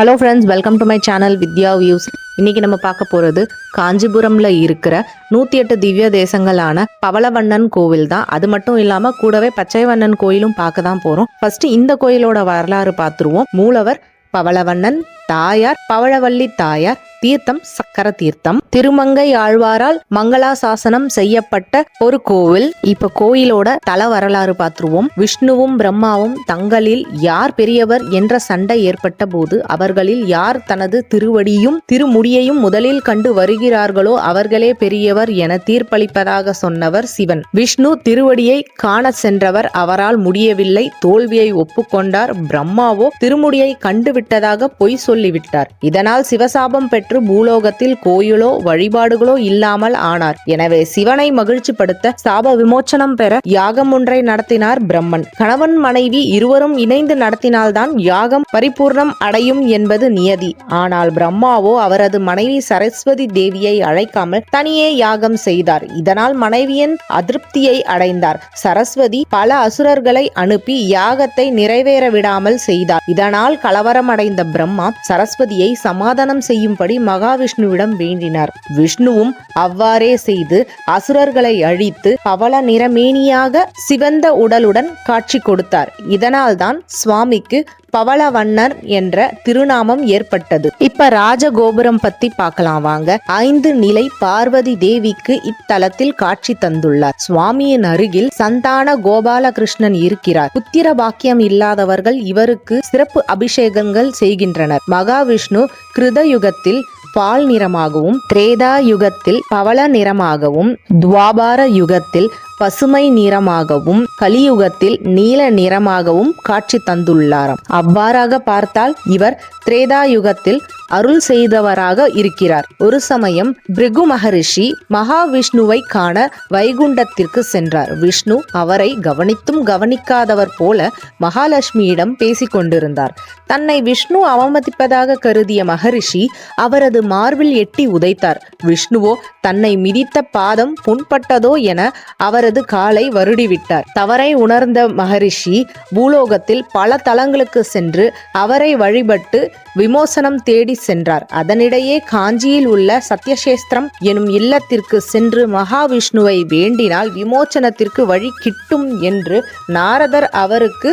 Hello friends welcome to my channel Vidya views இன்னைக்கு நம்ம பார்க்க போகிறது காஞ்சிபுரம்ல இருக்கிற நூற்றி எட்டு திவ்ய தேசங்களான பவளவண்ணன் கோவில் தான். அது மட்டும் இல்லாமல் கூடவே பச்சைவண்ணன் கோயிலும் பார்க்க தான் போகிறோம் ஃபர்ஸ்ட் இந்த கோயிலோட வரலாறு பார்த்துருவோம். மூலவர் பவளவண்ணன் தாயார் பவழவள்ளி தாயார் தீர்த்தம் சக்கர தீர்த்தம். திருமங்கை ஆழ்வாரால் மங்களாசாசனம் செய்யப்பட்ட ஒரு கோவில். இப்ப கோயிலோட தல வரலாறு பார்த்துருவோம். விஷ்ணுவும் பிரம்மாவும் தங்களில் யார் பெரியவர் என்ற சண்டை ஏற்பட்ட போது அவர்களில் யார் தனது திருவடியும் திருமுடியையும் முதலில் கண்டு வருகிறார்களோ அவர்களே பெரியவர் என தீர்ப்பளிப்பதாக சொன்னவர் சிவன். விஷ்ணு திருவடியை காண சென்றவர் அவரால் முடியவில்லை. தோல்வியை ஒப்புக்கொண்டார். பிரம்மாவோ திருமுடியை கண்டுவிட்டதாக பொய் சொல்லிவிட்டார். இதனால் சிவசாபம் பெற்று பூலோகத்தில் கோயிலோ வழிபாடுகளோ இல்லாமல் ஆனார். எனவே சிவனை மகிழ்ச்சிப்படுத்த சாப விமோச்சனம் பெற யாகம் ஒன்றை நடத்தினார் பிரம்மன். கணவன் மனைவி இருவரும் இணைந்து நடத்தினால்தான் யாகம் பரிபூர்ணம் அடையும் என்பது நியதி. ஆனால் பிரம்மாவோ அவரது மனைவி சரஸ்வதி தேவியை அழைக்காமல் தனியே யாகம் செய்தார். இதனால் மனைவியின் அதிருப்தியை அடைந்தார். சரஸ்வதி பல அசுரர்களை அனுப்பி யாகத்தை நிறைவேற விடாமல் செய்தார். இதனால் கலவரமடைந்த பிரம்மா சரஸ்வதியை சமாதானம் செய்யும்படி மகாவிஷ்ணுவிடம் வேண்டினார். விஷ்ணுவும் அவ்வாறே செய்து அசுரர்களை அழித்து பவள நிறமேனியாக சிவந்த உடலுடன் காட்சி கொடுத்தார். இதனால்தான் சுவாமிக்கு பவளவண்ணர் என்ற திருநாமம் ஏற்பட்டது. இப்ப ராஜகோபுரம் பத்தி பார்க்கலாம் வாங்க. ஐந்து நிலை பார்வதி தேவிக்கு இத்தலத்தில் காட்சி தந்துள்ளார். சுவாமியின் அருகில் சந்தான கோபாலகிருஷ்ணன் இருக்கிறார். புத்திர பாக்கியம் இல்லாதவர்கள் இவருக்கு சிறப்பு அபிஷேகங்கள் செய்கின்றனர். மகாவிஷ்ணு கிருதயுகத்தில் பால் நிறமாகவும் திரேதா யுகத்தில் பவள நிறமாகவும் துவாபார யுகத்தில் பசுமை நிறமாகவும் கலியுகத்தில் நீல நிறமாகவும் காட்சி தந்துள்ளாராம். அவ்வாறாக பார்த்தால் இவர் திரேதா யுகத்தில் அருள் செய்தவராக இருக்கிறார். ஒரு சமயம் பிருகு மகரிஷி மகாவிஷ்ணுவை காண வைகுண்டத்திற்கு சென்றார். விஷ்ணு அவரை கவனித்தும் கவனிக்காதவர் போல மகாலட்சுமியிடம் பேசிக் கொண்டிருந்தார். தன்னை விஷ்ணு அவமதிப்பதாக கருதிய மகரிஷி அவரது மார்பில் எட்டி உதைத்தார். விஷ்ணுவோ தன்னை மிதித்த பாதம் புண்பட்டதோ என அவரது காலை வருடிவிட்டார். அவரை உணர்ந்த மகரிஷி பூலோகத்தில் பல தலங்களுக்கு சென்று அவரை வழிபட்டு விமோசனம் தேடி சென்றார். அதனிடையே காஞ்சியில் உள்ள சத்யசேஸ்திரம் எனும் இல்லத்திற்கு சென்று மகாவிஷ்ணுவை வேண்டினால் விமோசனத்திற்கு வழி கிட்டும் என்று நாரதர் அவருக்கு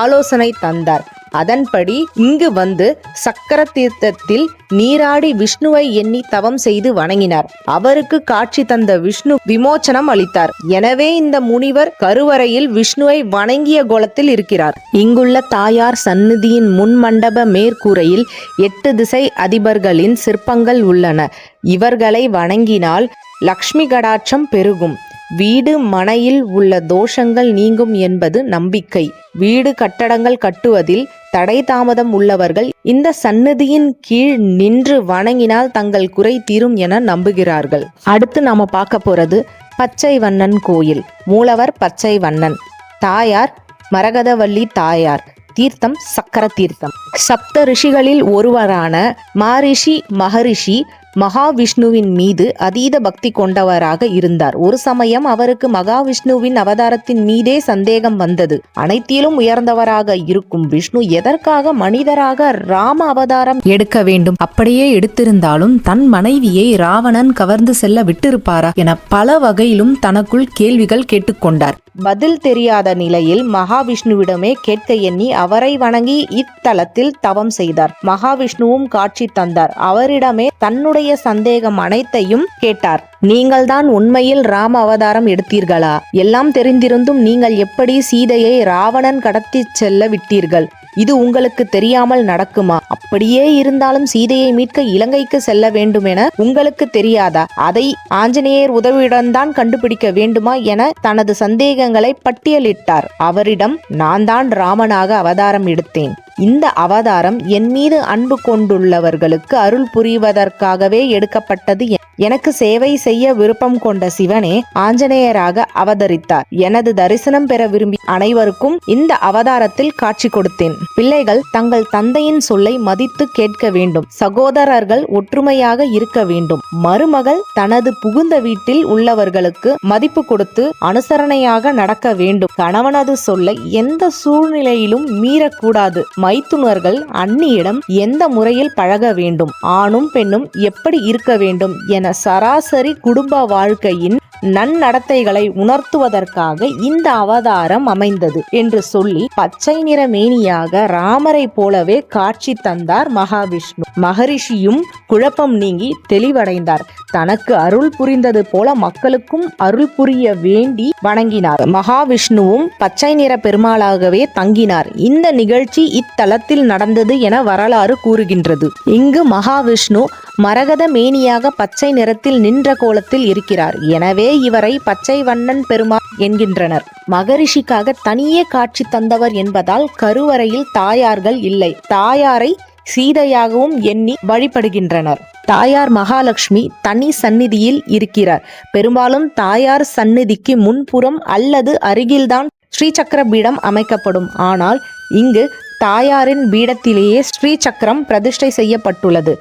ஆலோசனை தந்தார். அதன்படி இங்கு வந்து சக்கர தீர்த்தத்தில் நீராடி விஷ்ணுவை எண்ணி தவம் செய்து வணங்கினார். அவருக்கு காட்சி தந்த விஷ்ணு விமோச்சனம் அளித்தார். எனவே இந்த முனிவர் கருவறையில் விஷ்ணுவை வணங்கிய கோலத்தில் இருக்கிறார். இங்குள்ள தாயார் சந்நிதியின் முன் மண்டப மேற்கூரையில் எட்டு திசை அதிபர்களின் சிற்பங்கள் உள்ளன. இவர்களை வணங்கினால் லக்ஷ்மி கடாட்சம் பெருகும். வீடு மனையில் உள்ள தோஷங்கள் நீங்கும் என்பது நம்பிக்கை. வீடு கட்டடங்கள் கட்டுவதில் தடை தாமதம் உள்ளவர்கள் இந்த சன்னதியின் கீழ் நின்று வணங்கினால் தங்கள் குறை தீரும் என நம்புகிறார்கள். அடுத்து நாம பார்க்க போறது பச்சை வண்ணன் கோயில். மூலவர் பச்சை வண்ணன் தாயார் மரகதவல்லி தாயார். தீர்த்தம் சக்கர தீர்த்தம். சப்த ரிஷிகளில் ஒருவரான மாரிஷி மகரிஷி மகாவிஷ்ணுவின் மீது அதீத பக்தி கொண்டவராக இருந்தார். ஒரு சமயம் அவருக்கு மகாவிஷ்ணுவின் அவதாரத்தின் மீதே சந்தேகம் வந்தது. அனைத்திலும் உயர்ந்தவராக இருக்கும் விஷ்ணு எதற்காக மனிதராக ராம அவதாரம் எடுக்க வேண்டும்? அப்படியே எடுத்திருந்தாலும் தன் மனைவியை ராவணன் கவர்ந்து செல்ல விட்டிருப்பாரா என பல வகையிலும் தனக்குள் கேள்விகள் கேட்டுக்கொண்டார். பதில் தெரியாத நிலையில் மகாவிஷ்ணுவிடமே கேட்க எண்ணி அவரை வணங்கி இத்தலத்தில் தவம் செய்தார். மகாவிஷ்ணுவும் காட்சி தந்தார். அவரிடமே தன்னுடைய சந்தேகம் அனைத்தையும் கேட்டார். நீங்கள்தான் உண்மையில் ராம அவதாரம் எடுத்தீர்களா? எல்லாம் தெரிந்திருந்தும் நீங்கள் எப்படி சீதையை ராவணன் கடத்திச் செல்ல விட்டீர்கள்? இது உங்களுக்கு தெரியாமல் நடக்குமா? அப்படியே இருந்தாலும் சீதையை மீட்க இலங்கைக்கு செல்ல வேண்டும் என உங்களுக்கு தெரியாதா? அதை ஆஞ்சநேயர் உதவியுடன் தான் கண்டுபிடிக்க வேண்டுமா என தனது சந்தேகங்களை பட்டியலிட்டார். அவரிடம் நான் தான் ராமனாக அவதாரம் எடுத்தேன். இந்த அவதாரம் என் மீது அன்பு கொண்டுள்ளவர்களுக்கு அருள் புரிவதற்காகவே எடுக்கப்பட்டது எனக்கு சேவை செய்ய விருப்பம் கொண்ட சிவனே ஆஞ்சநேயராக அவதரித்தார். எனது தரிசனம் பெற விரும்பி அனைவருக்கும் இந்த அவதாரத்தில் காட்சி கொடுத்தேன். பிள்ளைகள் தங்கள் தந்தையின் சொல்லை மதித்து கேட்க வேண்டும். சகோதரர்கள் ஒற்றுமையாக இருக்க வேண்டும். மருமகள் தனது புகுந்த வீட்டில் உள்ளவர்களுக்கு மதிப்பு கொடுத்து அனுசரணையாக நடக்க வேண்டும். கணவனது சொல்லை எந்த சூழ்நிலையிலும் மீறக்கூடாது. மைத்துனர்கள் அன்னியிடம் எந்த முறையில் பழக வேண்டும்? ஆணும் பெண்ணும் எப்படி இருக்க வேண்டும் என சராசரி குடும்ப வாழ்க்கையின் நன்னடத்தைகளை உணர்த்துவதற்காக இந்த அவதாரம் அமைந்தது என்று சொல்லி பச்சை நிற மேனியாக ராமரை போலவே காட்சி தந்தார் மகாவிஷ்ணு. மகரிஷியும் குழப்பம் நீங்கி தெளிவடைந்தார். தனக்கு அருள் புரிந்தது போல மக்களுக்கும் அருள் புரிய வேண்டி வணங்கினார். மகாவிஷ்ணுவும் பச்சை நிற பெருமாளாகவே தங்கினார். இந்த நிகழ்ச்சி இத்தலத்தில் நடந்தது என வரலாறு கூறுகின்றது. இங்கு மகாவிஷ்ணு மரகத மேனியாக பச்சை நிறத்தில் நின்ற கோலத்தில் இருக்கிறார். எனவே இவரை பச்சை வண்ணன் பெருமாள் என்கின்றனர். மகரிஷிக்காக தனியே காட்சி தந்தவர் என்பதால் கருவறையில் தாயார்கள் இல்லை. தாயாரை சீதையாகவும் எண்ணி வழிபடுகின்றனர். தாயார் மகாலட்சுமி தனி சந்நிதியில் இருக்கிறார். பெரும்பாலும் தாயார் சந்நிதிக்கு முன்புறம் அல்லது அருகில்தான் ஸ்ரீசக்கர பீடம் அமைக்கப்படும். ஆனால் இங்கு தாயாரின் பீடத்திலேயே ஸ்ரீசக்கரம் பிரதிஷ்டை செய்யப்பட்டுள்ளது.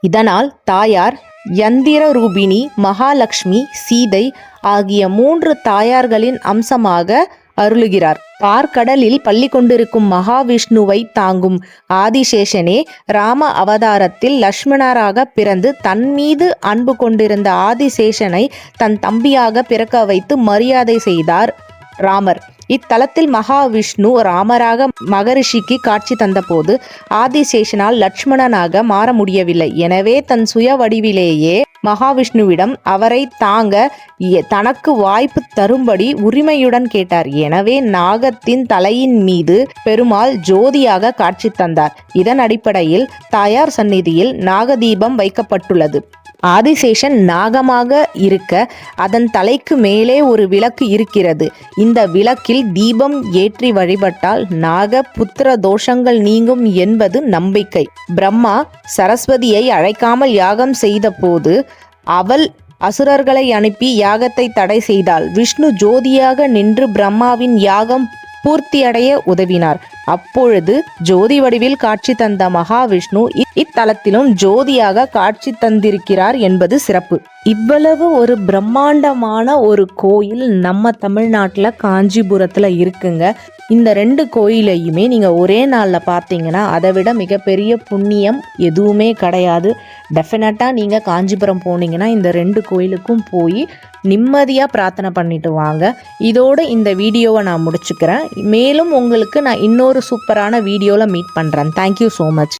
இதனால் தாயார் யந்திர ரூபிணி மகாலட்சுமி சீதை ஆகிய மூன்று தாயார்களின் அம்சமாக அருளுகிறார். பார்க்கடலில் பள்ளி கொண்டிருக்கும் மகாவிஷ்ணுவை தாங்கும் ஆதிசேஷனே ராம அவதாரத்தில் லக்ஷ்மணராக பிறந்து தன் மீது அன்பு கொண்டிருந்த ஆதிசேஷனை தன் தம்பியாக பிறக்க வைத்து மரியாதை செய்தார் ராமர். இத்தலத்தில் மகாவிஷ்ணு ராமராக மகரிஷிக்கு காட்சி தந்தபோது ஆதிசேஷனால் லட்சுமணனாக மாற முடியவில்லை. எனவே தன் சுய வடிவிலேயே மகாவிஷ்ணுவிடம் அவரை தாங்க எ- தனக்கு வாய்ப்பு தரும்படி உரிமையுடன் கேட்டார். எனவே நாகத்தின் தலையின் மீது பெருமாள் ஜோதியாக காட்சி தந்தார். இதன் அடிப்படையில் தாயார் சந்நிதியில் நாகதீபம் வைக்கப்பட்டுள்ளது. ஆதிசேஷன் நாகமாக இருக்க அதன் தலைக்கு மேலே ஒரு விளக்கு இருக்கிறது. இந்த விளக்கில் தீபம் ஏற்றி வழிபட்டால் நாக புத்திர தோஷங்கள் நீங்கும் என்பது நம்பிக்கை. பிரம்மா சரஸ்வதியை அழைக்காமல் யாகம் செய்தபோது அவள் அசுரர்களை அனுப்பி யாகத்தை தடை செய்தாள். விஷ்ணு ஜோதியாக நின்று பிரம்மாவின் யாகம் பூர்த்தியடைய உதவினார். அப்பொழுது ஜோதி வடிவில் காட்சி தந்த மகாவிஷ்ணு இத்தலத்திலும் ஜோதியாக காட்சி தந்திருக்கிறார் என்பது சிறப்பு. இவ்வளவு ஒரு பிரம்மாண்டமான ஒரு கோயில் நம்ம தமிழ்நாட்டில் காஞ்சிபுரத்தில் இருக்குங்க. இந்த ரெண்டு கோயிலையுமே நீங்கள் ஒரே நாளில் பார்த்தீங்கன்னா அதை விட மிகப்பெரிய புண்ணியம் எதுவுமே கிடையாது. டெஃபினட்டாக நீங்கள் காஞ்சிபுரம் போனீங்கன்னா இந்த ரெண்டு கோயிலுக்கும் போய் நிம்மதியாக பிரார்த்தனை பண்ணிட்டு வாங்க. இதோட இந்த வீடியோவை நான் முடிச்சுக்கிறேன். மேலும் உங்களுக்கு நான் இன்னொரு சூப்பரான வீடியோவில் மீட் பண்ணுறேன் தேங்க்யூ ஸோ மச்